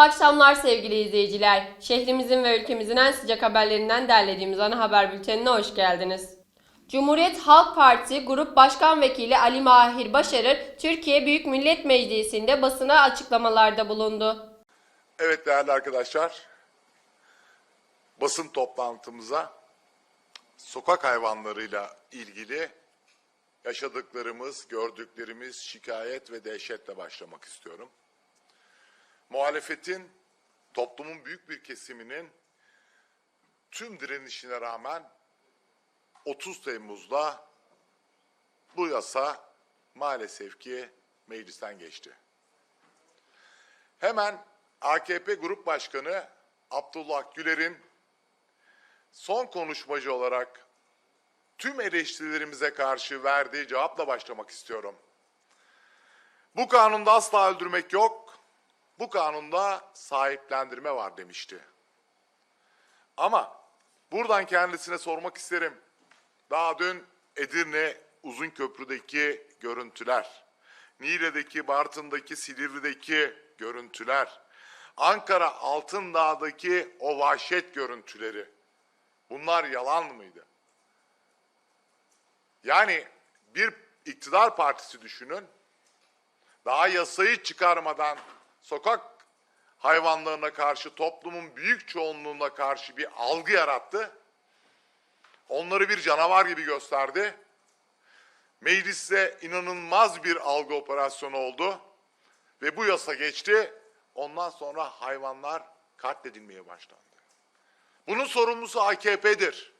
akşamlar sevgili izleyiciler. Şehrimizin ve ülkemizin en sıcak haberlerinden derlediğimiz ana haber bültenine hoş geldiniz. Cumhuriyet Halk Partisi Grup Başkan Vekili Ali Mahir Başarır, Türkiye Büyük Millet Meclisi'nde basına açıklamalarda bulundu. Evet değerli arkadaşlar, basın toplantımıza sokak hayvanlarıyla ilgili yaşadıklarımız, gördüklerimiz, şikayet ve dehşetle başlamak istiyorum. Muhalefetin, toplumun büyük bir kesiminin tüm direnişine rağmen 30 Temmuz'da bu yasa maalesef ki meclisten geçti. Hemen AKP Grup Başkanı Abdullah Güler'in son konuşmacı olarak tüm eleştirilerimize karşı verdiği cevapla başlamak istiyorum. Bu kanunda asla öldürmek yok, bu kanunda sahiplendirme var demişti. Ama buradan kendisine sormak isterim. Daha dün Edirne Uzunköprü'deki görüntüler, Niğde'deki, Bartın'daki, Silivri'deki görüntüler, Ankara Altındağ'daki o vahşet görüntüleri, bunlar yalan mıydı? Yani bir iktidar partisi düşünün, daha yasayı çıkarmadan sokak hayvanlarına karşı toplumun büyük çoğunluğuna karşı bir algı yarattı. Onları bir canavar gibi gösterdi. Mecliste inanılmaz bir algı operasyonu oldu ve bu yasa geçti. Ondan sonra hayvanlar katledilmeye başlandı. Bunun sorumlusu AKP'dir.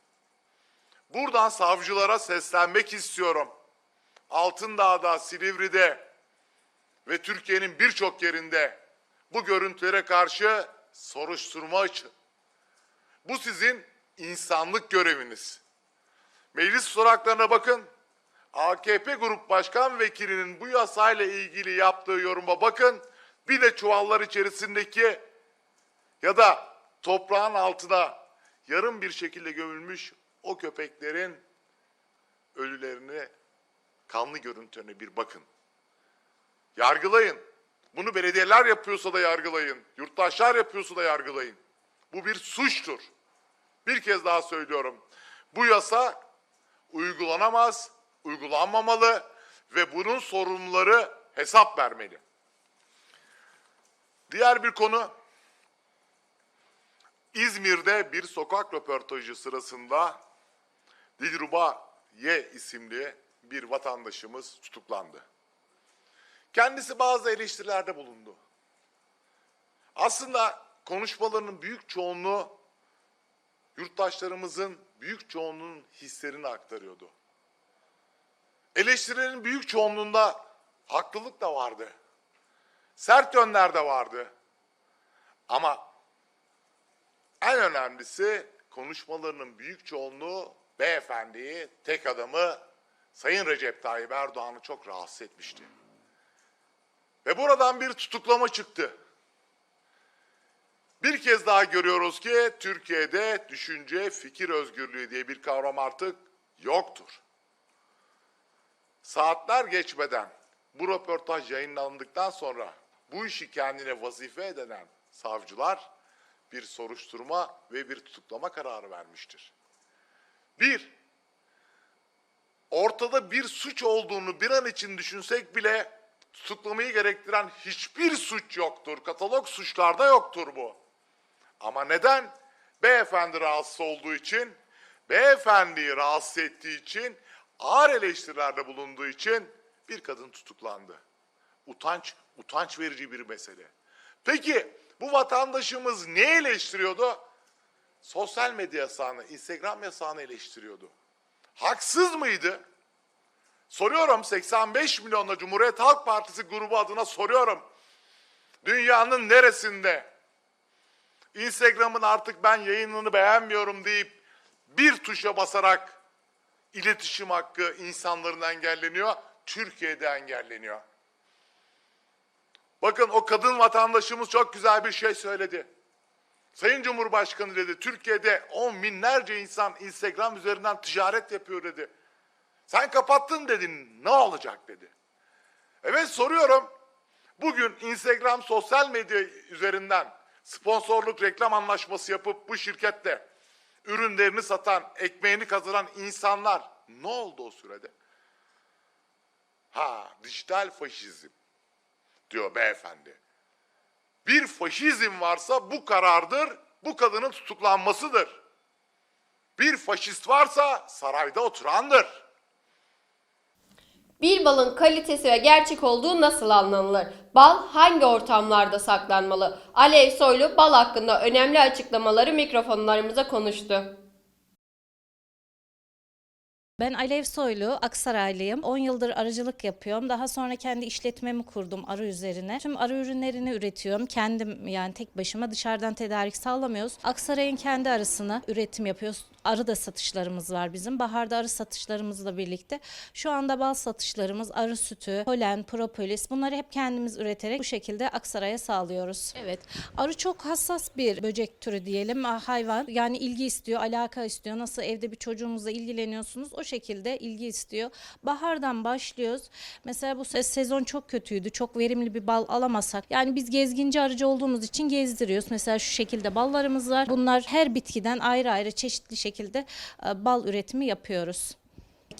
Buradan savcılara seslenmek istiyorum. Altındağ'da, Silivri'de ve Türkiye'nin birçok yerinde bu görüntülere karşı soruşturma açın. Bu sizin insanlık göreviniz. Meclis soraklarına bakın. AKP Grup Başkan Vekilinin bu yasayla ilgili yaptığı yoruma bakın. Bir de çuvallar içerisindeki ya da toprağın altına yarım bir şekilde gömülmüş o köpeklerin ölülerini, kanlı görüntülerine bir bakın. Yargılayın. Bunu belediyeler yapıyorsa da yargılayın. Yurttaşlar yapıyorsa da yargılayın. Bu bir suçtur. Bir kez daha söylüyorum. Bu yasa uygulanamaz, uygulanmamalı ve bunun sorumluları hesap vermeli. Diğer bir konu İzmir'de bir sokak röportajı sırasında Dilruba Y isimli bir vatandaşımız tutuklandı. Kendisi bazı eleştirilerde bulundu. Aslında konuşmalarının büyük çoğunluğu yurttaşlarımızın büyük çoğunluğunun hislerini aktarıyordu. Eleştirilerin büyük çoğunluğunda haklılık da vardı. Sert yönler de vardı. Ama en önemlisi konuşmalarının büyük çoğunluğu beyefendiyi, tek adamı Sayın Recep Tayyip Erdoğan'ı çok rahatsız etmişti. Ve buradan bir tutuklama çıktı. Bir kez daha görüyoruz ki Türkiye'de düşünce, fikir özgürlüğü diye bir kavram artık yoktur. Saatler geçmeden bu röportaj yayınlandıktan sonra bu işi kendine vazife edinen savcılar bir soruşturma ve bir tutuklama kararı vermiştir. Bir, ortada bir suç olduğunu bir an için düşünsek bile tutuklamayı gerektiren hiçbir suç yoktur. Katalog suçlarda yoktur bu. Ama neden? Beyefendi rahatsız olduğu için, beyefendiyi rahatsız ettiği için, ağır eleştirilerde bulunduğu için bir kadın tutuklandı. Utanç, utanç verici bir mesele. Peki bu vatandaşımız ne eleştiriyordu? Sosyal medya yasağını, Instagram yasağını eleştiriyordu. Haksız mıydı? Soruyorum 85 milyonla Cumhuriyet Halk Partisi grubu adına soruyorum. Dünyanın neresinde Instagram'ın artık ben yayınını beğenmiyorum deyip bir tuşa basarak iletişim hakkı insanların engelleniyor, Türkiye'de engelleniyor. Bakın o kadın vatandaşımız çok güzel bir şey söyledi. Sayın Cumhurbaşkanı dedi, Türkiye'de on binlerce insan Instagram üzerinden ticaret yapıyor dedi. Sen kapattın dedin, ne olacak dedi. Evet soruyorum. bugün Instagram sosyal medya üzerinden sponsorluk reklam anlaşması yapıp bu şirkette ürünlerini satan, ekmeğini kazanan insanlar ne oldu o sürede? Ha, dijital faşizm diyor beyefendi. Bir faşizm varsa bu karardır, bu kadının tutuklanmasıdır. Bir faşist varsa sarayda oturandır. Bir balın kalitesi ve gerçek olduğu nasıl anlanılır? Bal hangi ortamlarda saklanmalı? Alev Soylu bal hakkında önemli açıklamaları mikrofonlarımıza konuştu. Ben Alev Soylu, Aksaraylıyım. 10 yıldır arıcılık yapıyorum. Daha sonra kendi işletmemi kurdum arı üzerine. Tüm arı ürünlerini üretiyorum. Kendim yani tek başıma dışarıdan tedarik sağlamıyoruz. Aksaray'ın kendi arısını üretim yapıyoruz. Arı da satışlarımız var bizim. Baharda arı satışlarımızla birlikte. Şu anda bal satışlarımız, arı sütü, polen, propolis bunları hep kendimiz üreterek bu şekilde Aksaray'a sağlıyoruz. Evet. Arı çok hassas bir böcek türü diyelim. ah, Hayvan. Yani ilgi istiyor, alaka istiyor. Nasıl evde bir çocuğunuzla ilgileniyorsunuz o şekilde ilgi istiyor. Bahardan başlıyoruz. Mesela bu se- sezon çok kötüydü. Çok verimli bir bal alamasak. Yani biz gezginci arıcı olduğumuz için gezdiriyoruz. Mesela şu şekilde ballarımız var. Bunlar her bitkiden ayrı ayrı çeşitli şekilde e, bal üretimi yapıyoruz.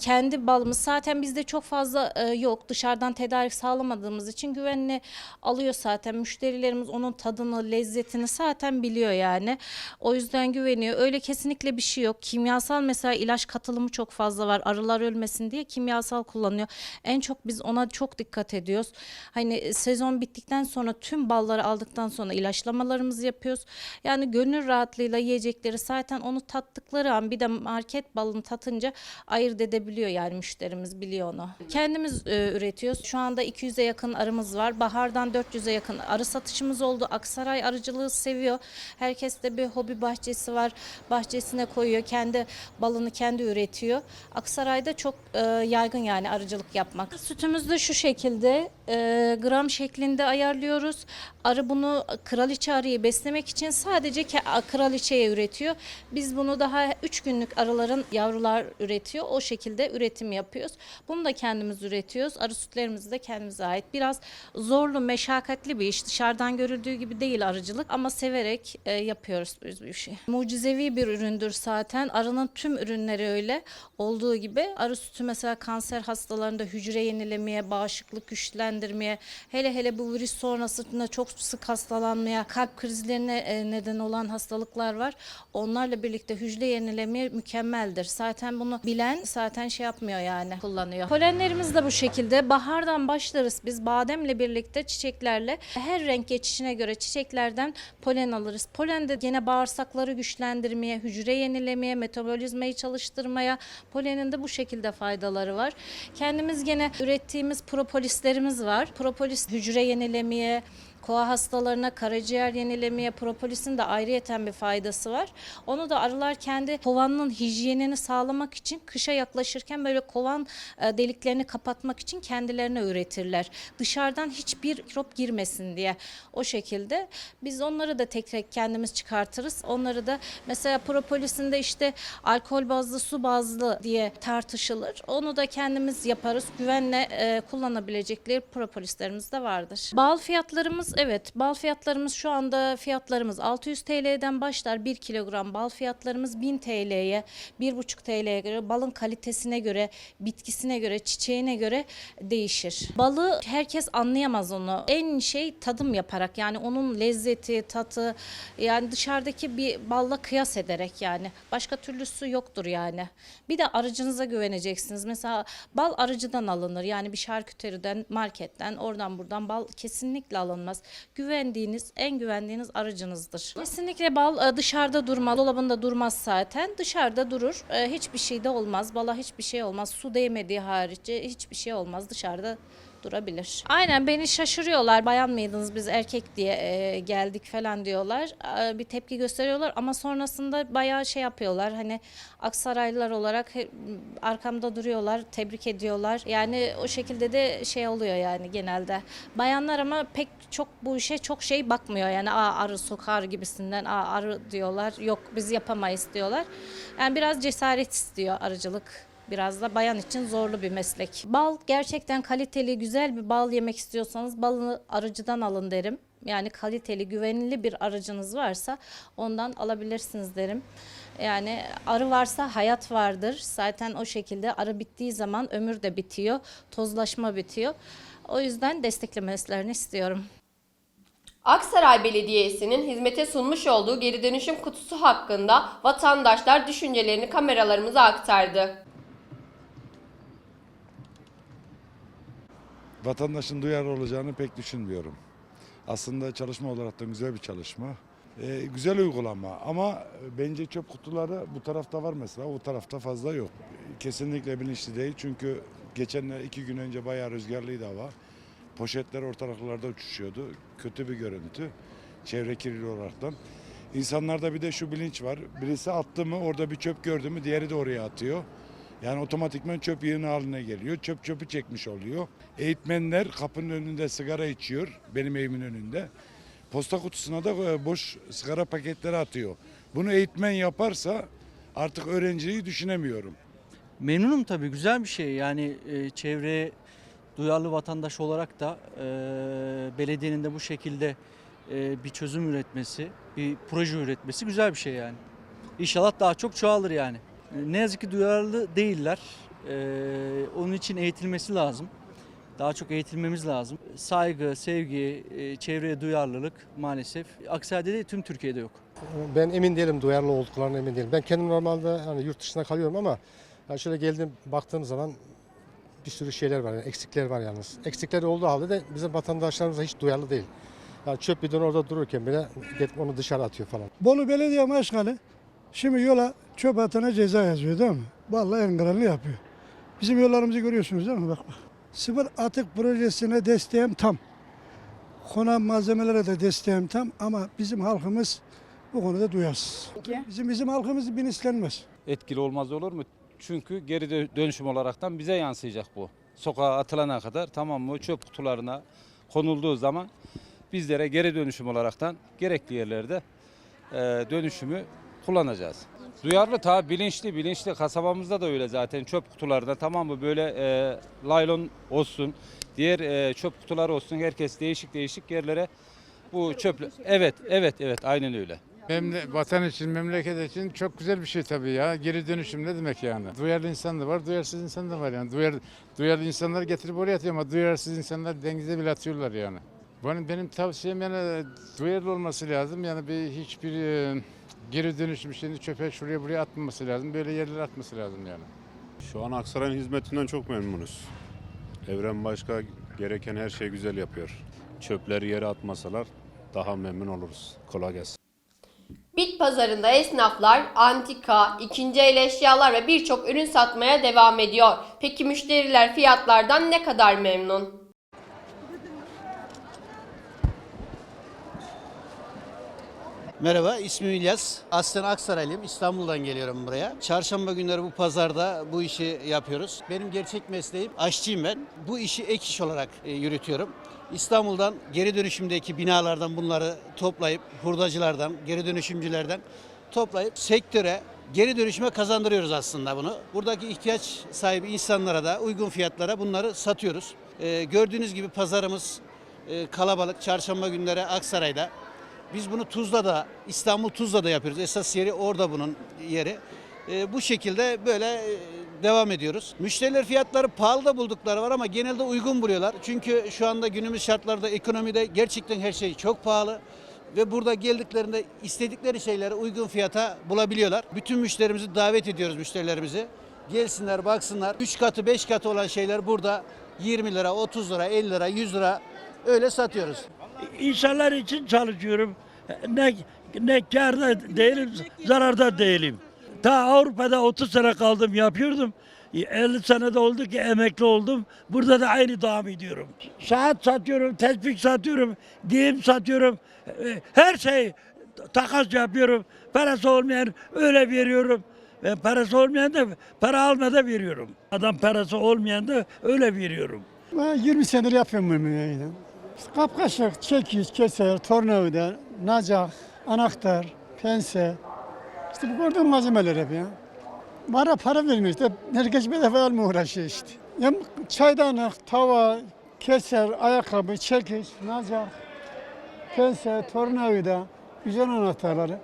Kendi balımız zaten bizde çok fazla e, yok. Dışarıdan tedarik sağlamadığımız için güvenli alıyor zaten. Müşterilerimiz onun tadını, lezzetini zaten biliyor yani. O yüzden güveniyor. Öyle kesinlikle bir şey yok. Kimyasal mesela ilaç katılımı çok fazla var. Arılar ölmesin diye kimyasal kullanıyor. En çok biz ona çok dikkat ediyoruz. Hani e, sezon bittikten sonra tüm balları aldıktan sonra ilaçlamalarımızı yapıyoruz. Yani gönül rahatlığıyla yiyecekleri zaten onu tattıkları an bir de market balını tatınca ayırt edebiliyor yani müşterimiz biliyor onu. Kendimiz e, üretiyoruz. Şu anda 200'e yakın arımız var. Bahardan 400'e yakın arı satışımız oldu. Aksaray arıcılığı seviyor. Herkes de bir hobi bahçesi var. Bahçesine koyuyor. Kendi balını kendi üretiyor. Aksaray'da çok e, yaygın yani arıcılık yapmak. Sütümüz de şu şekilde e, gram şeklinde ayarlıyoruz. Arı bunu kraliçe arıyı beslemek için sadece kraliçeye üretiyor. Biz bunu daha 3 günlük arıların yavrular üretiyor. O şekilde üretim yapıyoruz. Bunu da kendimiz üretiyoruz. Arı sütlerimiz de kendimize ait. Biraz zorlu, meşakkatli bir iş. Dışarıdan görüldüğü gibi değil arıcılık ama severek e, yapıyoruz biz bu işi. Mucizevi bir üründür zaten. Arının tüm ürünleri öyle olduğu gibi. Arı sütü mesela kanser hastalarında hücre yenilemeye, bağışıklık güçlendirmeye, hele hele bu virüs sonrasında çok sık hastalanmaya, kalp krizlerine e, neden olan hastalıklar var. Onlarla birlikte hücre yenilemeye mükemmeldir. Zaten bunu bilen zaten şey yapmıyor yani kullanıyor. Polenlerimiz de bu şekilde. Bahardan başlarız biz bademle birlikte çiçeklerle her renk geçişine göre çiçeklerden polen alırız. Polen de gene bağırsakları güçlendirmeye, hücre yenilemeye, metabolizmayı çalıştırmaya polenin de bu şekilde faydaları var. Kendimiz gene ürettiğimiz propolislerimiz var. Propolis hücre yenilemeye, Koa hastalarına karaciğer yenilemeye propolisin de ayrıyeten bir faydası var. Onu da arılar kendi kovanın hijyenini sağlamak için kışa yaklaşırken böyle kovan e, deliklerini kapatmak için kendilerine üretirler. Dışarıdan hiçbir mikrop girmesin diye. O şekilde biz onları da tek tek kendimiz çıkartırız. Onları da mesela propolisinde işte alkol bazlı su bazlı diye tartışılır. Onu da kendimiz yaparız. Güvenle e, kullanabilecekleri propolislerimiz de vardır. Bal fiyatlarımız evet bal fiyatlarımız şu anda fiyatlarımız 600 TL'den başlar 1 kilogram bal fiyatlarımız 1000 TL'ye 1,5 TL'ye göre balın kalitesine göre bitkisine göre çiçeğine göre değişir. Balı herkes anlayamaz onu. En şey tadım yaparak yani onun lezzeti, tatı yani dışarıdaki bir balla kıyas ederek yani. Başka türlüsü yoktur yani. Bir de arıcınıza güveneceksiniz. Mesela bal arıcıdan alınır. Yani bir şarküteriden, marketten, oradan buradan bal kesinlikle alınmaz. Güvendiğiniz, en güvendiğiniz arıcınızdır. Kesinlikle bal e, dışarıda durmaz. Dolabında durmaz zaten. Dışarıda durur. E, Hiçbir şey de olmaz. Bala hiçbir şey olmaz. Su değmediği harici hiçbir şey olmaz. Dışarıda durabilir. Aynen beni şaşırıyorlar. Bayan mıydınız biz erkek diye e, geldik falan diyorlar. E, bir tepki gösteriyorlar ama sonrasında bayağı şey yapıyorlar. Hani Aksaraylılar olarak arkamda duruyorlar, tebrik ediyorlar. Yani o şekilde de şey oluyor yani genelde. Bayanlar ama pek çok bu işe çok şey bakmıyor. Yani Aa, arı sokar gibisinden Aa, arı diyorlar. Yok biz yapamayız diyorlar. Yani biraz cesaret istiyor arıcılık Biraz da bayan için zorlu bir meslek. Bal gerçekten kaliteli, güzel bir bal yemek istiyorsanız balını arıcıdan alın derim. Yani kaliteli, güvenilir bir aracınız varsa ondan alabilirsiniz derim. Yani arı varsa hayat vardır. Zaten o şekilde arı bittiği zaman ömür de bitiyor, tozlaşma bitiyor. O yüzden desteklemeslerini istiyorum. Aksaray Belediyesi'nin hizmete sunmuş olduğu geri dönüşüm kutusu hakkında vatandaşlar düşüncelerini kameralarımıza aktardı. Vatandaşın duyarlı olacağını pek düşünmüyorum. Aslında çalışma olarak da güzel bir çalışma. Ee, güzel uygulama ama bence çöp kutuları bu tarafta var mesela, o tarafta fazla yok. Kesinlikle bilinçli değil çünkü geçen iki gün önce bayağı rüzgarlıydı hava. Poşetler ortalıklarda uçuşuyordu. Kötü bir görüntü. Çevre kirliliği olaraktan. İnsanlarda bir de şu bilinç var. Birisi attı mı orada bir çöp gördü mü diğeri de oraya atıyor. Yani otomatikman çöp yığını haline geliyor. Çöp çöpü çekmiş oluyor. Eğitmenler kapının önünde sigara içiyor. Benim evimin önünde. Posta kutusuna da e, boş sigara paketleri atıyor. Bunu eğitmen yaparsa artık öğrenciyi düşünemiyorum. Memnunum tabii güzel bir şey yani e, çevreye duyarlı vatandaş olarak da e, belediyenin de bu şekilde e, bir çözüm üretmesi, bir proje üretmesi güzel bir şey yani. İnşallah daha çok çoğalır yani. Ne yazık ki duyarlı değiller. E, onun için eğitilmesi lazım. Daha çok eğitilmemiz lazım. Saygı, sevgi, e, çevreye duyarlılık maalesef Aksaray'da değil tüm Türkiye'de yok. Ben emin değilim duyarlı olduklarına emin değilim. Ben kendim normalde hani yurt dışında kalıyorum ama yani şöyle geldim baktığım zaman bir sürü şeyler var, yani eksikler var yalnız. Eksikler olduğu halde de bizim vatandaşlarımız da hiç duyarlı değil. Yani çöp bidonu orada dururken bile onu dışarı atıyor falan. Bolu Belediye Başkanı şimdi yola çöp atana ceza yazıyor değil mi? Vallahi en kralını yapıyor. Bizim yollarımızı görüyorsunuz değil mi? Bak bak. Sıfır atık projesine desteğim tam. Konan malzemelere de desteğim tam ama bizim halkımız bu konuda duyarsız. Bizim bizim halkımız bilinçlenmez. etkili olmaz olur mu? Çünkü geri dö- dönüşüm olaraktan bize yansıyacak bu. Sokağa atılana kadar tamam mı çöp kutularına konulduğu zaman bizlere geri dönüşüm olaraktan gerekli yerlerde e, dönüşümü kullanacağız. Duyarlı tabi bilinçli bilinçli kasabamızda da öyle zaten çöp kutularında tamam mı böyle e, laylon olsun diğer e, çöp kutuları olsun herkes değişik değişik yerlere bu çöp evet evet evet aynen öyle. Memle vatan için, memleket için çok güzel bir şey tabii ya. Geri dönüşüm ne demek yani? Duyarlı insan da var, duyarsız insan da var yani. Duyar, duyarlı insanlar getirip oraya atıyor ama duyarsız insanlar denize bile atıyorlar yani. Benim, benim tavsiyem yani duyarlı olması lazım. Yani bir hiçbir e, geri dönüşüm şeyini çöpe şuraya buraya atmaması lazım. Böyle yerlere atması lazım yani. Şu an Aksaray'ın hizmetinden çok memnunuz. Evren Başka gereken her şeyi güzel yapıyor. Çöpleri yere atmasalar daha memnun oluruz. Kolay gelsin. Bit pazarında esnaflar antika, ikinci el eşyalar ve birçok ürün satmaya devam ediyor. Peki müşteriler fiyatlardan ne kadar memnun? Merhaba, ismim İlyas. Aslen Aksaraylıyım. İstanbul'dan geliyorum buraya. Çarşamba günleri bu pazarda bu işi yapıyoruz. Benim gerçek mesleğim aşçıyım ben. Bu işi ek iş olarak e, yürütüyorum. İstanbul'dan geri dönüşümdeki binalardan bunları toplayıp hurdacılardan, geri dönüşümcülerden toplayıp sektöre geri dönüşüme kazandırıyoruz aslında bunu. Buradaki ihtiyaç sahibi insanlara da uygun fiyatlara bunları satıyoruz. E, gördüğünüz gibi pazarımız e, kalabalık. Çarşamba günleri Aksaray'da. Biz bunu Tuzla'da, İstanbul Tuzla'da yapıyoruz. Esas yeri orada bunun yeri. Ee, bu şekilde böyle e, devam ediyoruz. Müşteriler fiyatları pahalı da buldukları var ama genelde uygun buluyorlar. Çünkü şu anda günümüz şartlarda ekonomide gerçekten her şey çok pahalı. Ve burada geldiklerinde istedikleri şeyleri uygun fiyata bulabiliyorlar. Bütün müşterimizi davet ediyoruz müşterilerimizi. Gelsinler baksınlar. 3 katı 5 katı olan şeyler burada 20 lira, 30 lira, 50 lira, 100 lira öyle satıyoruz. İnsanlar için çalışıyorum. Ne, ne karda değilim, zararda değilim. Ta Avrupa'da 30 sene kaldım yapıyordum. 50 senede oldu ki emekli oldum. Burada da aynı devam ediyorum. Saat satıyorum, tespih satıyorum, diyim satıyorum. Her şey takas yapıyorum. Parası olmayan öyle veriyorum. Ben parası olmayan da para almadan veriyorum. Adam parası olmayan da öyle veriyorum. Ben 20 senedir yapıyorum bunu kapkaçlık, çekiç, keser, tornavida, nacak, anahtar, pense. İşte bu gördüğüm malzemeler hep ya. Bana para vermiyor işte. Herkes bedava mı uğraşıyor işte. Ya çaydanlık, tava, keser, ayakkabı, çekiç, nacak, pense, tornavida, güzel anahtarları.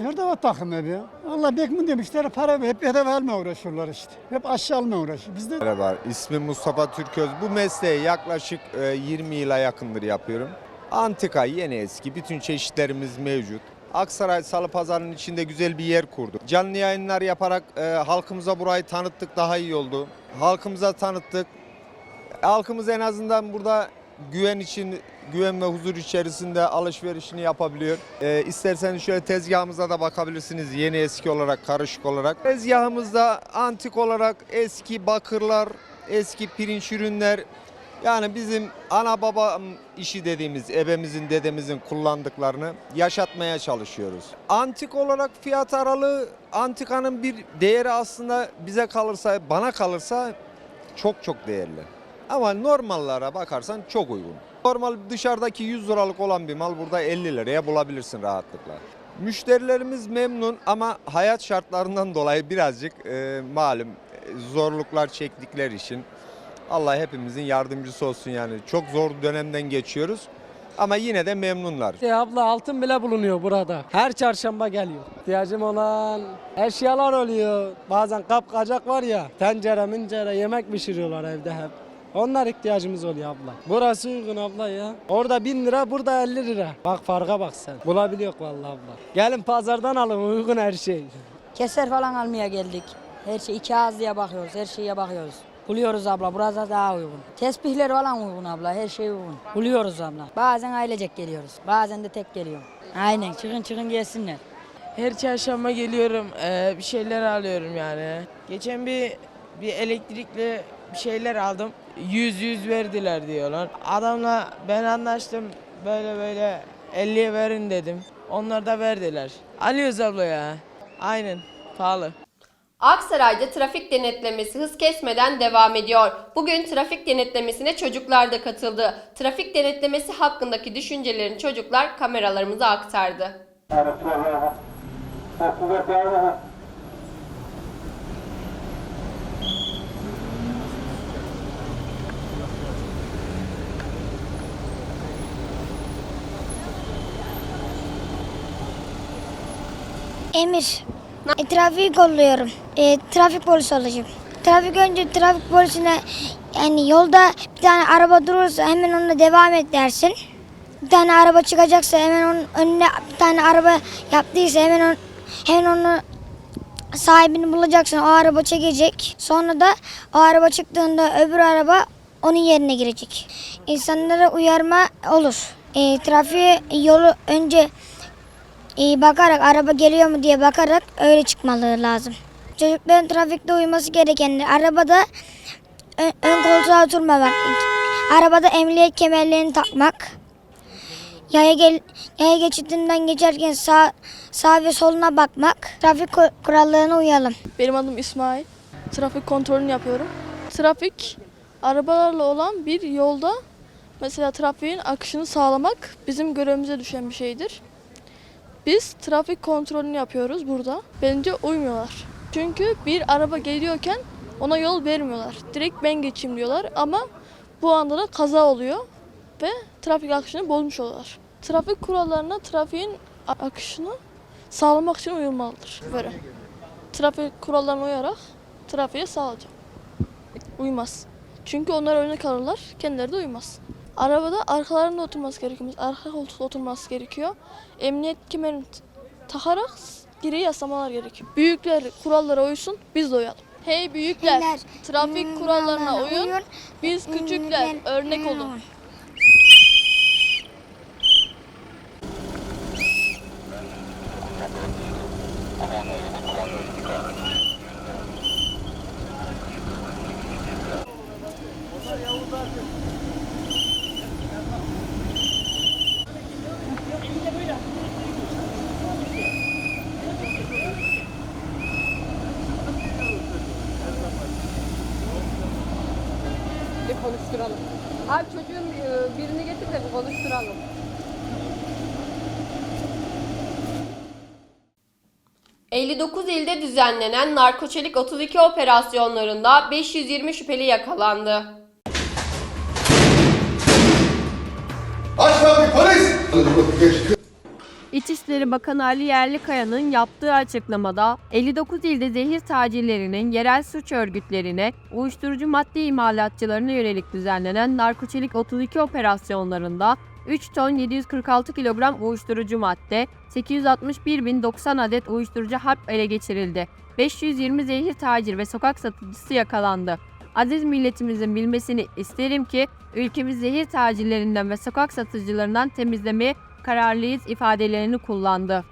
Nerede var takım ya? Allah bekmin demişler para. Hep bedava uğraşıyorlar işte. Hep aşağı almaya uğraşıyor. Biz de Merhaba, ismim Mustafa Türköz. Bu mesleği yaklaşık e, 20 yıla yakındır yapıyorum. Antika, yeni eski, bütün çeşitlerimiz mevcut. Aksaray Salı Pazarı'nın içinde güzel bir yer kurduk. Canlı yayınlar yaparak e, halkımıza burayı tanıttık, daha iyi oldu. Halkımıza tanıttık. Halkımız en azından burada güven için, güven ve huzur içerisinde alışverişini yapabiliyor. E, isterseniz şöyle tezgahımıza da bakabilirsiniz yeni eski olarak, karışık olarak. Tezgahımızda antik olarak eski bakırlar, eski pirinç ürünler, yani bizim ana baba işi dediğimiz ebemizin dedemizin kullandıklarını yaşatmaya çalışıyoruz. Antik olarak fiyat aralığı antikanın bir değeri aslında bize kalırsa bana kalırsa çok çok değerli. Ama normallara bakarsan çok uygun. Normal dışarıdaki 100 liralık olan bir mal burada 50 liraya bulabilirsin rahatlıkla. Müşterilerimiz memnun ama hayat şartlarından dolayı birazcık e, malum e, zorluklar çektikleri için Allah hepimizin yardımcısı olsun yani. Çok zor dönemden geçiyoruz ama yine de memnunlar. Ya abla altın bile bulunuyor burada. Her çarşamba geliyor. İhtiyacım olan eşyalar oluyor. Bazen kap kacak var ya. Tencere mincere yemek pişiriyorlar evde hep. Onlar ihtiyacımız oluyor abla. Burası uygun abla ya. Orada 1000 lira burada 50 lira. Bak farka bak sen. Bulabiliyor vallahi abla. Gelin pazardan alın uygun her şey. Keser falan almaya geldik. Her şey iki ağız diye bakıyoruz, her şeye bakıyoruz. Buluyoruz abla, burada daha uygun. Tesbihler falan uygun abla, her şey uygun. Buluyoruz abla. Bazen ailecek geliyoruz, bazen de tek geliyor. Aynen, çıkın çıkın gelsinler. Her çarşamba geliyorum bir şeyler alıyorum yani. Geçen bir bir elektrikli bir şeyler aldım. 100 100 verdiler diyorlar. Adamla ben anlaştım böyle böyle 50'ye verin dedim. Onlar da verdiler. Alıyoruz abla ya. Aynen pahalı. Aksaray'da trafik denetlemesi hız kesmeden devam ediyor. Bugün trafik denetlemesine çocuklar da katıldı. Trafik denetlemesi hakkındaki düşüncelerini çocuklar kameralarımıza aktardı. Emir, e, trafiği kolluyorum. E, trafik polisi olacağım. Trafik önce trafik polisine yani yolda bir tane araba durursa hemen onunla devam et dersin. Bir tane araba çıkacaksa hemen onun önüne bir tane araba yaptıysa hemen on, hemen onu sahibini bulacaksın. O araba çekecek. Sonra da o araba çıktığında öbür araba onun yerine girecek. İnsanlara uyarma olur. E, trafiğe yolu önce e, bakarak araba geliyor mu diye bakarak öyle çıkmaları lazım. Çocukların trafikte uyması gerekenler arabada ön, ön koltuğa oturmamak, arabada emniyet kemerlerini takmak, yaya, gel, yaya geçitinden geçerken sağ, sağ ve soluna bakmak, trafik ku- kurallarına uyalım. Benim adım İsmail. Trafik kontrolünü yapıyorum. Trafik arabalarla olan bir yolda mesela trafiğin akışını sağlamak bizim görevimize düşen bir şeydir. Biz trafik kontrolünü yapıyoruz burada. Bence uymuyorlar. Çünkü bir araba geliyorken ona yol vermiyorlar. Direkt ben geçeyim diyorlar ama bu anda da kaza oluyor ve trafik akışını bozmuş oluyorlar. Trafik kurallarına trafiğin akışını sağlamak için uyulmalıdır. Böyle. Trafik kurallarına uyarak trafiğe sağlayacak. Uymaz. Çünkü onlar örnek alırlar, kendileri de uymaz. Arabada arkalarında oturması gerekiyor. Arka koltukta oturması gerekiyor. Emniyet kemerini takarak geri yaslamalar gerekiyor. Büyükler kurallara uysun, biz de uyalım. Hey büyükler, trafik kurallarına uyun. Biz küçükler, örnek olun. Bir konuşturalım. Abi çocuğun e, birini getir de bir konuşturalım. 59 ilde düzenlenen narkoçelik 32 operasyonlarında 520 şüpheli yakalandı. İçişleri Bakanı Ali Yerlikaya'nın yaptığı açıklamada 59 ilde zehir tacirlerinin yerel suç örgütlerine, uyuşturucu madde imalatçılarına yönelik düzenlenen narkoçelik 32 operasyonlarında 3 ton 746 kilogram uyuşturucu madde, 861.090 adet uyuşturucu hap ele geçirildi. 520 zehir tacir ve sokak satıcısı yakalandı. Aziz milletimizin bilmesini isterim ki ülkemiz zehir tacirlerinden ve sokak satıcılarından temizlemeye kararlıyız ifadelerini kullandı.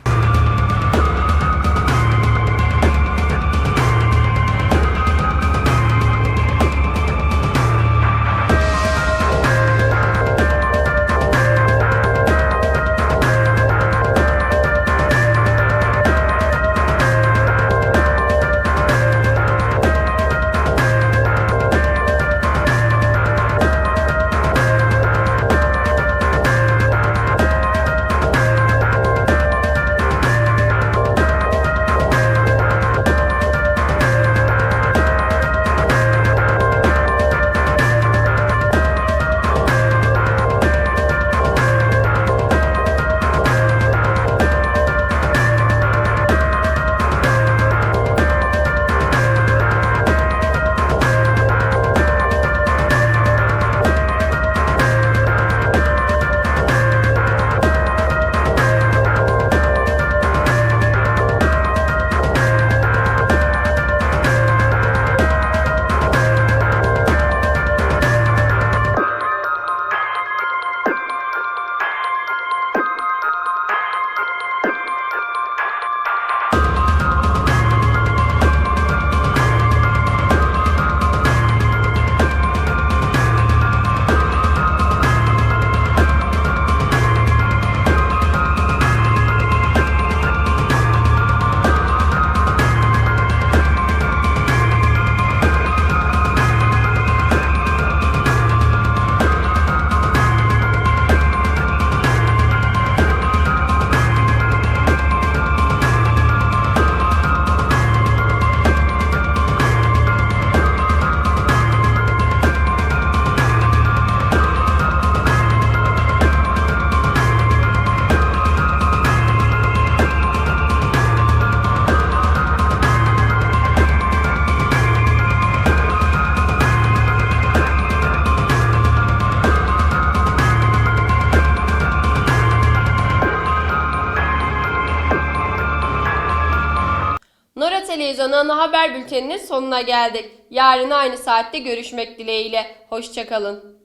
Haber bülteninin sonuna geldik. Yarın aynı saatte görüşmek dileğiyle. Hoşçakalın.